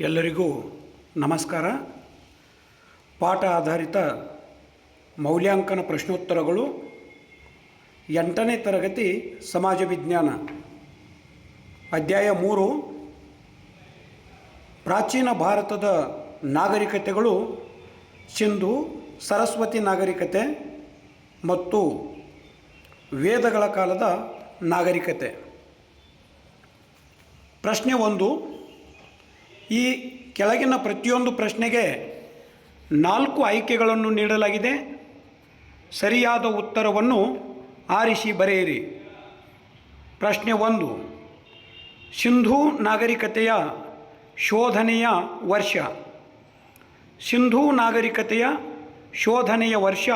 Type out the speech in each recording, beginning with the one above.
ಎಲ್ಲರಿಗೂ ನಮಸ್ಕಾರ. ಪಾಠ ಆಧಾರಿತ ಮೌಲ್ಯಾಂಕನ ಪ್ರಶ್ನೋತ್ತರಗಳು ಎಂಟನೇ ತರಗತಿ ಸಮಾಜ ವಿಜ್ಞಾನ. ಅಧ್ಯಾಯ ಮೂರು. ಪ್ರಾಚೀನ ಭಾರತದ ನಾಗರಿಕತೆಗಳು ಸಿಂಧು, ಸರಸ್ವತಿ ನಾಗರಿಕತೆ ಮತ್ತು ವೇದಗಳ ಕಾಲದ ನಾಗರಿಕತೆ. ಪ್ರಶ್ನೆ ಒಂದು. ಈ ಕೆಳಗಿನ ಪ್ರತಿಯೊಂದು ಪ್ರಶ್ನೆಗೆ ನಾಲ್ಕು ಆಯ್ಕೆಗಳನ್ನು ನೀಡಲಾಗಿದೆ. ಸರಿಯಾದ ಉತ್ತರವನ್ನು ಆರಿಸಿ ಬರೆಯಿರಿ. ಪ್ರಶ್ನೆ ಒಂದು, ಸಿಂಧೂ ನಾಗರಿಕತೆಯ ಶೋಧನೆಯ ವರ್ಷ. ಸಿಂಧೂ ನಾಗರಿಕತೆಯ ಶೋಧನೆಯ ವರ್ಷ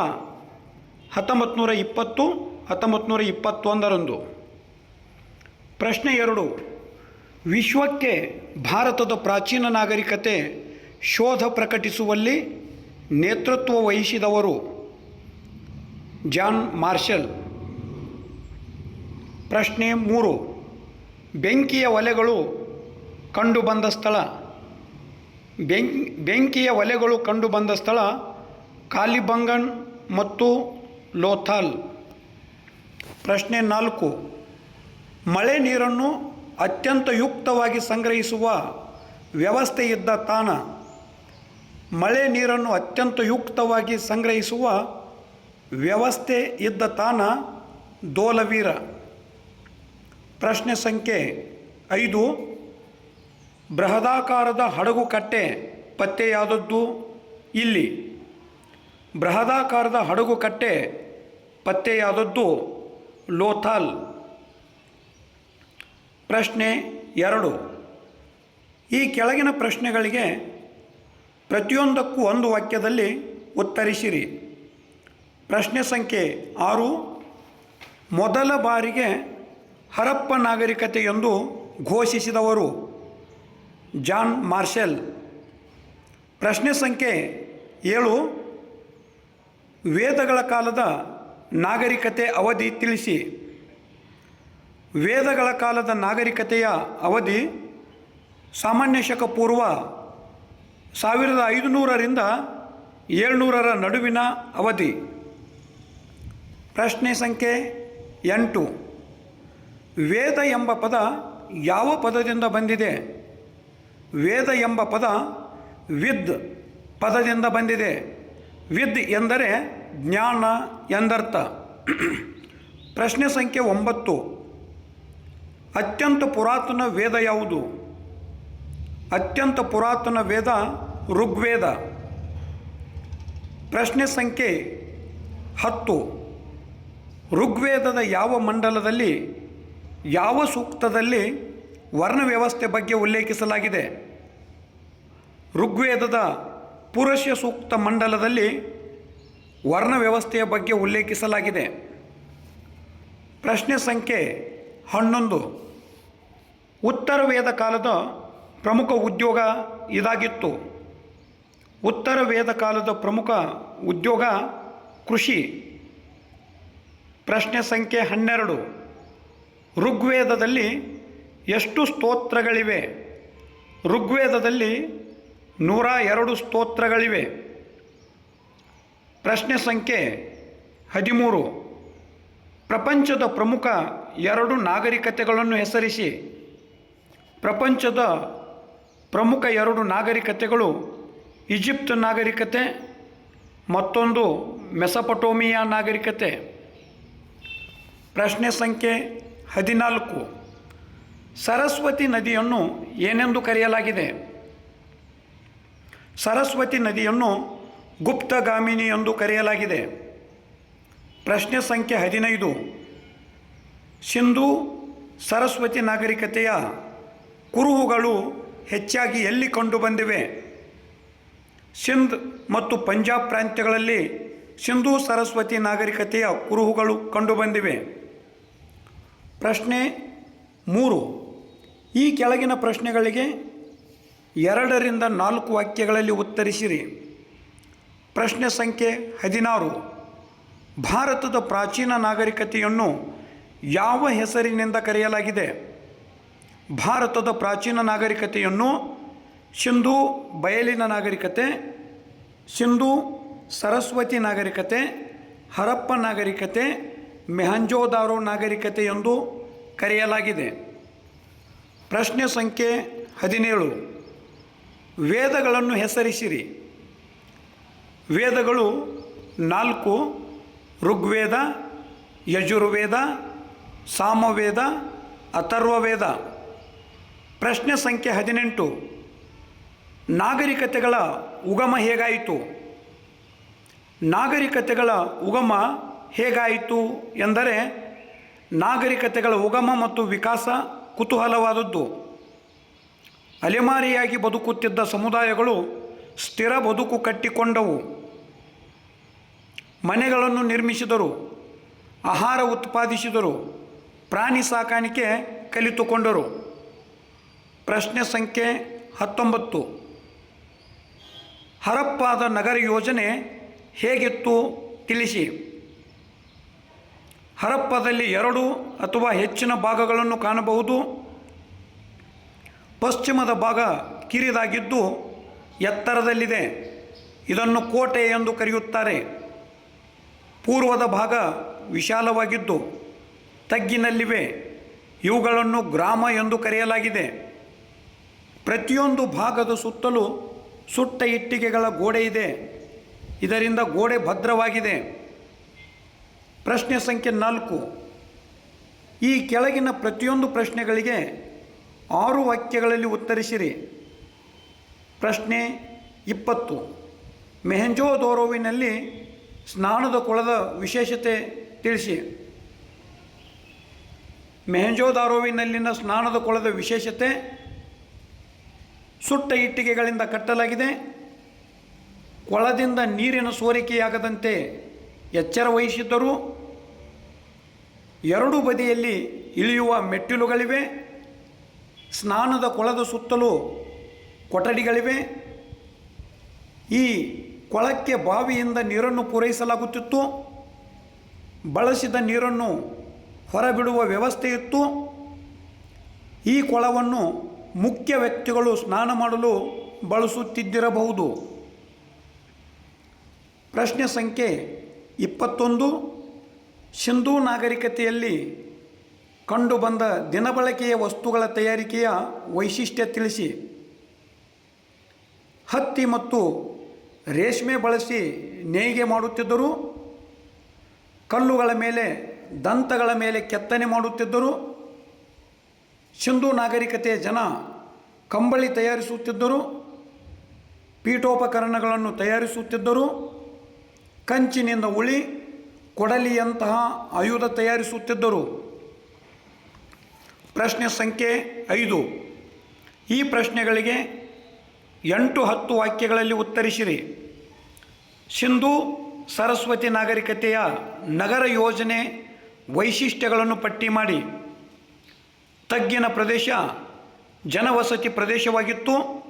ಹತ್ತೊಂಬತ್ತು ನೂರ ಇಪ್ಪತ್ತು ಹತ್ತೊಂಬತ್ತು ಇಪ್ಪತ್ತೊಂದರಂದು. ಪ್ರಶ್ನೆ ಎರಡು ವಿಶ್ವಕ್ಕೆ ಭಾರತದ ಪ್ರಾಚೀನ ನಾಗರಿಕತೆ ಶೋಧ ಪ್ರಕಟಿಸುವಲ್ಲಿ ನೇತೃತ್ವ ವಹಿಸಿದವರು ಜಾನ್ ಮಾರ್ಷಲ್. ಪ್ರಶ್ನೆ ಮೂರು. ಬೆಂಕಿಯ ಒಲೆಗಳು ಕಂಡುಬಂದ ಸ್ಥಳ. ಬೆಂಕ್ ಬೆಂಕಿಯ ಒಲೆಗಳು ಕಂಡುಬಂದ ಸ್ಥಳ ಕಾಲಿಬಂಗನ್ ಮತ್ತು ಲೋಥಾಲ್. ಪ್ರಶ್ನೆ ನಾಲ್ಕು. ಮಳೆ ನೀರನ್ನು ಅತ್ಯಂತ ಯುಕ್ತವಾಗಿ ಸಂಗ್ರಹಿಸುವ ವ್ಯವಸ್ಥೆ ಇದ್ದ ತಾಣ, ಮಳೆ ನೀರನ್ನು ಅತ್ಯಂತ ಯುಕ್ತವಾಗಿ ಸಂಗ್ರಹಿಸುವ ವ್ಯವಸ್ಥೆ ಇದ್ದ ತಾಣ ದೋಲವೀರ. ಪ್ರಶ್ನೆ ಸಂಖ್ಯೆ ಐದು. ಬೃಹದಾಕಾರದ ಹಡಗು ಕಟ್ಟೆ ಪತ್ತೆಯಾದದ್ದು ಇಲ್ಲಿ. ಬೃಹದಾಕಾರದ ಹಡಗು ಕಟ್ಟೆ ಪತ್ತೆಯಾದದ್ದು ಲೋಥಾಲ್. ಪ್ರಶ್ನೆ ಎರಡು. ಈ ಕೆಳಗಿನ ಪ್ರಶ್ನೆಗಳಿಗೆ ಪ್ರತಿಯೊಂದಕ್ಕೂ ಒಂದು ವಾಕ್ಯದಲ್ಲಿ ಉತ್ತರಿಸಿರಿ. ಪ್ರಶ್ನೆ ಸಂಖ್ಯೆ ಆರು. ಮೊದಲ ಬಾರಿಗೆ ಹರಪ್ಪ ನಾಗರಿಕತೆ ಎಂದು ಘೋಷಿಸಿದವರು ಜಾನ್ ಮಾರ್ಷಲ್. ಪ್ರಶ್ನೆ ಸಂಖ್ಯೆ ಏಳು. ವೇದಗಳ ಕಾಲದ ನಾಗರಿಕತೆ ಅವಧಿ ತಿಳಿಸಿ. ವೇದಗಳ ಕಾಲದ ನಾಗರಿಕತೆಯ ಅವಧಿ ಸಾಮಾನ್ಯ ಶಕ ಪೂರ್ವ ಸಾವಿರದ ಐದುನೂರರಿಂದ ಏಳ್ನೂರರ ನಡುವಿನ ಅವಧಿ. ಪ್ರಶ್ನೆ ಸಂಖ್ಯೆ ಎಂಟು. ವೇದ ಎಂಬ ಪದ ಯಾವ ಪದದಿಂದ ಬಂದಿದೆ? ವೇದ ಎಂಬ ಪದ ವಿದ್ ಪದದಿಂದ ಬಂದಿದೆ. ವಿದ್ ಎಂದರೆ ಜ್ಞಾನ ಎಂದರ್ಥ. ಪ್ರಶ್ನೆ ಸಂಖ್ಯೆ ಒಂಬತ್ತು. ಅತ್ಯಂತ ಪುರಾತನ ವೇದ ಯಾವುದು? ಅತ್ಯಂತ ಪುರಾತನ ವೇದ ಋಗ್ವೇದ. ಪ್ರಶ್ನೆ ಸಂಖ್ಯೆ ಹತ್ತು. ಋಗ್ವೇದದ ಯಾವ ಮಂಡಲದಲ್ಲಿ, ಯಾವ ಸೂಕ್ತದಲ್ಲಿ ವರ್ಣ ವ್ಯವಸ್ಥೆ ಬಗ್ಗೆ ಉಲ್ಲೇಖಿಸಲಾಗಿದೆ? ಋಗ್ವೇದದ ಪುರುಷ ಸೂಕ್ತ ಮಂಡಲದಲ್ಲಿ ವರ್ಣ ವ್ಯವಸ್ಥೆಯ ಬಗ್ಗೆ ಉಲ್ಲೇಖಿಸಲಾಗಿದೆ. ಪ್ರಶ್ನೆ ಸಂಖ್ಯೆ ಹನ್ನೊಂದು. ಉತ್ತರ ವೇದ ಕಾಲದ ಪ್ರಮುಖ ಉದ್ಯೋಗ ಇದಾಗಿತ್ತು. ಉತ್ತರ ವೇದ ಕಾಲದ ಪ್ರಮುಖ ಉದ್ಯೋಗ ಕೃಷಿ. ಪ್ರಶ್ನೆ ಸಂಖ್ಯೆ ಹನ್ನೆರಡು. ಋಗ್ವೇದದಲ್ಲಿ ಎಷ್ಟು ಸ್ತೋತ್ರಗಳಿವೆ? ಋಗ್ವೇದದಲ್ಲಿ ನೂರ ಎರಡು ಸ್ತೋತ್ರಗಳಿವೆ. ಪ್ರಶ್ನೆ ಸಂಖ್ಯೆ ಹದಿಮೂರು. ಪ್ರಪಂಚದ ಪ್ರಮುಖ ಎರಡು ನಾಗರಿಕತೆಗಳನ್ನು ಹೆಸರಿಸಿ. ಪ್ರಪಂಚದ ಪ್ರಮುಖ ಎರಡು ನಾಗರಿಕತೆಗಳು ಈಜಿಪ್ಟ್ ನಾಗರಿಕತೆ, ಮತ್ತೊಂದು ಮೆಸಪಟೋಮಿಯಾ ನಾಗರಿಕತೆ. ಪ್ರಶ್ನೆ ಸಂಖ್ಯೆ ಹದಿನಾಲ್ಕು. ಸರಸ್ವತಿ ನದಿಯನ್ನು ಏನೆಂದು ಕರೆಯಲಾಗಿದೆ? ಸರಸ್ವತಿ ನದಿಯನ್ನು ಗುಪ್ತಗಾಮಿನಿ ಎಂದು ಕರೆಯಲಾಗಿದೆ. ಪ್ರಶ್ನೆ ಸಂಖ್ಯೆ ಹದಿನೈದು. ಸಿಂಧು ಸರಸ್ವತಿ ನಾಗರಿಕತೆಯ ಕುರುಹುಗಳು ಹೆಚ್ಚಾಗಿ ಎಲ್ಲಿ ಕಂಡುಬಂದಿವೆ ಸಿಂಧ್ ಮತ್ತು ಪಂಜಾಬ್ ಪ್ರಾಂತ್ಯಗಳಲ್ಲಿ ಸಿಂಧೂ ಸರಸ್ವತಿ ನಾಗರಿಕತೆಯ ಕುರುಹುಗಳು ಕಂಡುಬಂದಿವೆ ಪ್ರಶ್ನೆ ಮೂರು. ಈ ಕೆಳಗಿನ ಪ್ರಶ್ನೆಗಳಿಗೆ ಎರಡರಿಂದ ನಾಲ್ಕು ವಾಕ್ಯಗಳಲ್ಲಿ ಉತ್ತರಿಸಿರಿ. ಪ್ರಶ್ನೆ ಸಂಖ್ಯೆ ಹದಿನಾರು. ಭಾರತದ ಪ್ರಾಚೀನ ನಾಗರಿಕತೆಯನ್ನು ಯಾವ ಹೆಸರಿನಿಂದ ಕರೆಯಲಾಗಿದೆ? ಭಾರತದ ಪ್ರಾಚೀನ ನಾಗರಿಕತೆಯನ್ನು ಸಿಂಧೂ ಬಯಲಿನ ನಾಗರಿಕತೆ, ಸಿಂಧೂ ಸರಸ್ವತಿ ನಾಗರಿಕತೆ, ಹರಪ್ಪ ನಾಗರಿಕತೆ, ಮೆಹಂಜೋದಾರೋ ನಾಗರಿಕತೆ ಎಂದು ಕರೆಯಲಾಗಿದೆ. ಪ್ರಶ್ನೆ ಸಂಖ್ಯೆ ಹದಿನೇಳು. ವೇದಗಳನ್ನು ಹೆಸರಿಸಿರಿ. ವೇದಗಳು ನಾಲ್ಕು, ಋಗ್ವೇದ, ಯಜುರ್ವೇದ, ಸಾಮವೇದ, ಅಥರ್ವವೇದ. ಪ್ರಶ್ನೆ ಸಂಖ್ಯೆ ಹದಿನೆಂಟು. ನಾಗರಿಕತೆಗಳ ಉಗಮ ಹೇಗಾಯಿತು? ನಾಗರಿಕತೆಗಳ ಉಗಮ ಹೇಗಾಯಿತು ಎಂದರೆ, ನಾಗರಿಕತೆಗಳ ಉಗಮ ಮತ್ತು ವಿಕಾಸ ಕುತೂಹಲವಾದದ್ದು. ಅಲೆಮಾರಿಯಾಗಿ ಬದುಕುತ್ತಿದ್ದ ಸಮುದಾಯಗಳು ಸ್ಥಿರ ಬದುಕು ಕಟ್ಟಿಕೊಂಡವು. ಮನೆಗಳನ್ನು ನಿರ್ಮಿಸಿದರು, ಆಹಾರ ಉತ್ಪಾದಿಸಿದರು, ಪ್ರಾಣಿ ಸಾಕಾಣಿಕೆ ಕಲಿತುಕೊಂಡರು. ಪ್ರಶ್ನೆ ಸಂಖ್ಯೆ ಹತ್ತೊಂಬತ್ತು. ಹರಪ್ಪಾದ ನಗರ ಯೋಜನೆ ಹೇಗಿತ್ತು ತಿಳಿಸಿ. ಹರಪ್ಪದಲ್ಲಿ ಎರಡು ಅಥವಾ ಹೆಚ್ಚಿನ ಭಾಗಗಳನ್ನು ಕಾಣಬಹುದು. ಪಶ್ಚಿಮದ ಭಾಗ ಕಿರಿದಾಗಿದ್ದು ಎತ್ತರದಲ್ಲಿದೆ. ಇದನ್ನು ಕೋಟೆ ಎಂದು ಕರೆಯುತ್ತಾರೆ. ಪೂರ್ವದ ಭಾಗ ವಿಶಾಲವಾಗಿದ್ದು ತಗ್ಗಿನಲ್ಲಿವೆ. ಇವುಗಳನ್ನು ಗ್ರಾಮ ಎಂದು ಕರೆಯಲಾಗಿದೆ. ಪ್ರತಿಯೊಂದು ಭಾಗದ ಸುತ್ತಲೂ ಸುಟ್ಟ ಇಟ್ಟಿಗೆಗಳ ಗೋಡೆ ಇದೆ. ಇದರಿಂದ ಗೋಡೆ ಭದ್ರವಾಗಿದೆ. ಪ್ರಶ್ನೆ ಸಂಖ್ಯೆ ನಾಲ್ಕು. ಈ ಕೆಳಗಿನ ಪ್ರತಿಯೊಂದು ಪ್ರಶ್ನೆಗಳಿಗೆ ಆರು ವಾಕ್ಯಗಳಲ್ಲಿ ಉತ್ತರಿಸಿರಿ. ಪ್ರಶ್ನೆ ಇಪ್ಪತ್ತು. ಮೆಹೆಂಜೋದೋರೋವಿನಲ್ಲಿ ಸ್ನಾನದ ಕೊಳದ ವಿಶೇಷತೆ ತಿಳಿಸಿ. ಮೆಹೆಂಜೋದಾರೋವಿನಲ್ಲಿನ ಸ್ನಾನದ ಕೊಳದ ವಿಶೇಷತೆ ಸುಟ್ಟ ಇಟ್ಟಿಗೆಗಳಿಂದ ಕಟ್ಟಲಾಗಿದೆ. ಕೊಳದಿಂದ ನೀರಿನ ಸೋರಿಕೆಯಾಗದಂತೆ ಎಚ್ಚರ ವಹಿಸಿದ್ದರು. ಎರಡು ಬದಿಯಲ್ಲಿ ಇಳಿಯುವ ಮೆಟ್ಟಿಲುಗಳಿವೆ. ಸ್ನಾನದ ಕೊಳದ ಸುತ್ತಲೂ ಕೊಠಡಿಗಳಿವೆ. ಈ ಕೊಳಕ್ಕೆ ಬಾವಿಯಿಂದ ನೀರನ್ನು ಪೂರೈಸಲಾಗುತ್ತಿತ್ತು. ಬಳಸಿದ ನೀರನ್ನು ಹೊರಬಿಡುವ ವ್ಯವಸ್ಥೆ ಇತ್ತು ಈ ಕೊಳವನ್ನು ಮುಖ್ಯ ವ್ಯಕ್ತಿಗಳು ಸ್ನಾನ ಮಾಡಲು ಬಳಸುತ್ತಿದ್ದಿರಬಹುದು. ಪ್ರಶ್ನೆ ಸಂಖ್ಯೆ ಇಪ್ಪತ್ತೊಂದು. ಸಿಂಧೂ ನಾಗರಿಕತೆಯಲ್ಲಿ ಕಂಡುಬಂದ ದಿನಬಳಕೆಯ ವಸ್ತುಗಳ ತಯಾರಿಕೆಯ ವೈಶಿಷ್ಟ್ಯ ತಿಳಿಸಿ. ಹತ್ತಿ ಮತ್ತು ರೇಷ್ಮೆ ಬಳಸಿ ನೇಯ್ಗೆ ಮಾಡುತ್ತಿದ್ದರು. ಕಲ್ಲುಗಳ ಮೇಲೆ ದಂತಗಳ ಮೇಲೆ ಕೆತ್ತನೆ ಮಾಡುತ್ತಿದ್ದರು. ಸಿಂಧೂ ನಾಗರಿಕತೆಯ ಜನ ಕಂಬಳಿ ತಯಾರಿಸುತ್ತಿದ್ದರು, ಪೀಠೋಪಕರಣಗಳನ್ನು ತಯಾರಿಸುತ್ತಿದ್ದರು, ಕಂಚಿನಿಂದ ಉಳಿ ಕೊಡಲಿಯಂತಹ ಆಯುಧ ತಯಾರಿಸುತ್ತಿದ್ದರು. ಪ್ರಶ್ನೆ ಸಂಖ್ಯೆ ಐದು. ಈ ಪ್ರಶ್ನೆಗಳಿಗೆ ಎಂಟು ಹತ್ತು ವಾಕ್ಯಗಳಲ್ಲಿ ಉತ್ತರಿಸಿರಿ. ಸಿಂಧು ಸರಸ್ವತಿ ನಾಗರಿಕತೆಯ ನಗರ ಯೋಜನೆ ವೈಶಿಷ್ಟ್ಯಗಳನ್ನು ಪಟ್ಟಿ ಮಾಡಿ. ತಗ್ಗಿನ ಪ್ರದೇಶ, ಜನವಸತಿ ಪ್ರದೇಶವಾಗಿತ್ತು.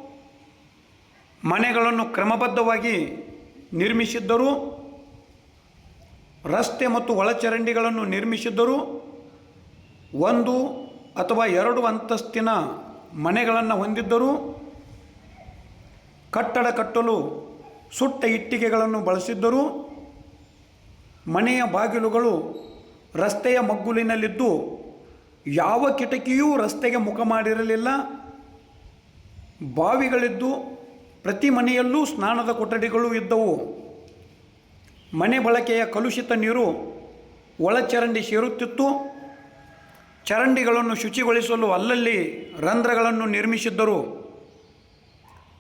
ಮನೆಗಳನ್ನು ಕ್ರಮಬದ್ಧವಾಗಿ ನಿರ್ಮಿಸಿದ್ದರು. ರಸ್ತೆ ಮತ್ತು ಒಳಚರಂಡಿಗಳನ್ನು ನಿರ್ಮಿಸಿದ್ದರು. ಒಂದು ಅಥವಾ ಎರಡು ಅಂತಸ್ತಿನ ಮನೆಗಳನ್ನು ಹೊಂದಿದ್ದರು. ಕಟ್ಟಡ ಕಟ್ಟಲು ಸುಟ್ಟ ಇಟ್ಟಿಗೆಗಳನ್ನು ಬಳಸಿದ್ದರು. ಮನೆಯ ಬಾಗಿಲುಗಳು ರಸ್ತೆಯ ಮಗ್ಗುಲಿನಲ್ಲಿದ್ದು ಯಾವ ಕಿಟಕಿಯೂ ರಸ್ತೆಗೆ ಮುಖ ಮಾಡಿರಲಿಲ್ಲ. ಬಾವಿಗಳಿದ್ದು ಪ್ರತಿ ಮನೆಯಲ್ಲೂ ಸ್ನಾನದ ಕೊಠಡಿಗಳು ಇದ್ದವು. ಮನೆ ಬಳಕೆಯ ಕಲುಷಿತ ನೀರು ಒಳಚರಂಡಿ ಸೇರುತ್ತಿತ್ತು. ಚರಂಡಿಗಳನ್ನು ಶುಚಿಗೊಳಿಸಲು ಅಲ್ಲಲ್ಲಿ ರಂಧ್ರಗಳನ್ನು ನಿರ್ಮಿಸಿದ್ದರು.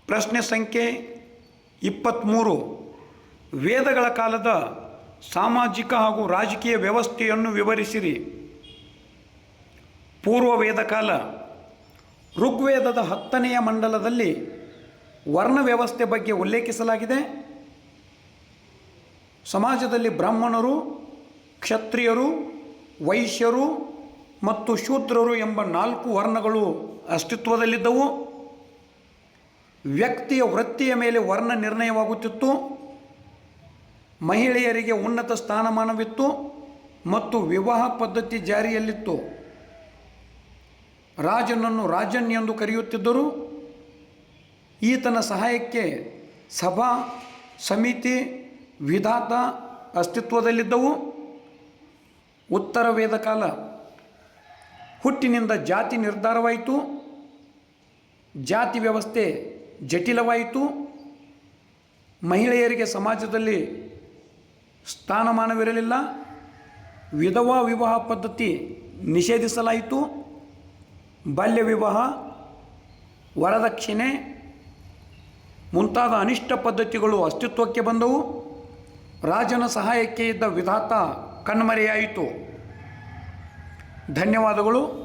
ಪ್ರಶ್ನೆ ಸಂಖ್ಯೆ ಇಪ್ಪತ್ತ್ಮೂರು ವೇದಗಳ ಕಾಲದ ಸಾಮಾಜಿಕ ಹಾಗೂ ರಾಜಕೀಯ ವ್ಯವಸ್ಥೆಯನ್ನು ವಿವರಿಸಿರಿ. ಪೂರ್ವ ವೇದಕಾಲ ಋಗ್ವೇದದ ಹತ್ತನೆಯ ಮಂಡಲದಲ್ಲಿ ವರ್ಣ ವ್ಯವಸ್ಥೆ ಬಗ್ಗೆ ಉಲ್ಲೇಖಿಸಲಾಗಿದೆ. ಸಮಾಜದಲ್ಲಿ ಬ್ರಾಹ್ಮಣರು, ಕ್ಷತ್ರಿಯರು, ವೈಶ್ಯರು ಮತ್ತು ಶೂದ್ರರು ಎಂಬ ನಾಲ್ಕು ವರ್ಣಗಳು ಅಸ್ತಿತ್ವದಲ್ಲಿದ್ದವು. ವ್ಯಕ್ತಿಯ ವೃತ್ತಿಯ ಮೇಲೆ ವರ್ಣ ನಿರ್ಣಯವಾಗುತ್ತಿತ್ತು. ಮಹಿಳೆಯರಿಗೆ ಉನ್ನತ ಸ್ಥಾನಮಾನವಿತ್ತು ಮತ್ತು ವಿವಾಹ ಪದ್ಧತಿ ಜಾರಿಯಲ್ಲಿತ್ತು. ರಾಜನನ್ನು ರಾಜನ್ ಎಂದು ಕರೆಯುತ್ತಿದ್ದರು ಈತನ ಸಹಾಯಕ್ಕೆ ಸಭಾ, ಸಮಿತಿ, ವಿಧಾತ ಅಸ್ತಿತ್ವದಲ್ಲಿದ್ದವು. ಉತ್ತರ ವೇದ ಕಾಲ ಹುಟ್ಟಿನಿಂದ ಜಾತಿ ನಿರ್ಧಾರವಾಯಿತು. ಜಾತಿ ವ್ಯವಸ್ಥೆ ಜಟಿಲವಾಯಿತು. ಮಹಿಳೆಯರಿಗೆ ಸಮಾಜದಲ್ಲಿ ಸ್ಥಾನಮಾನವಿರಲಿಲ್ಲ. ವಿಧವಾ ವಿವಾಹ ಪದ್ಧತಿ ನಿಷೇಧಿಸಲಾಯಿತು. ಬಾಲ್ಯ ವಿವಾಹ ವರದಕ್ಷಿಣೆ ಮುಂತಾದ ಅನಿಷ್ಟ ಪದ್ಧತಿಗಳು ಅಸ್ತಿತ್ವಕ್ಕೆ ಬಂದವು. ರಾಜನ ಸಹಾಯಕ್ಕೆ ಇದ್ದ ವಿಧಾತ ಕಣ್ಮರೆಯಾಯಿತು. ಧನ್ಯವಾದಗಳು.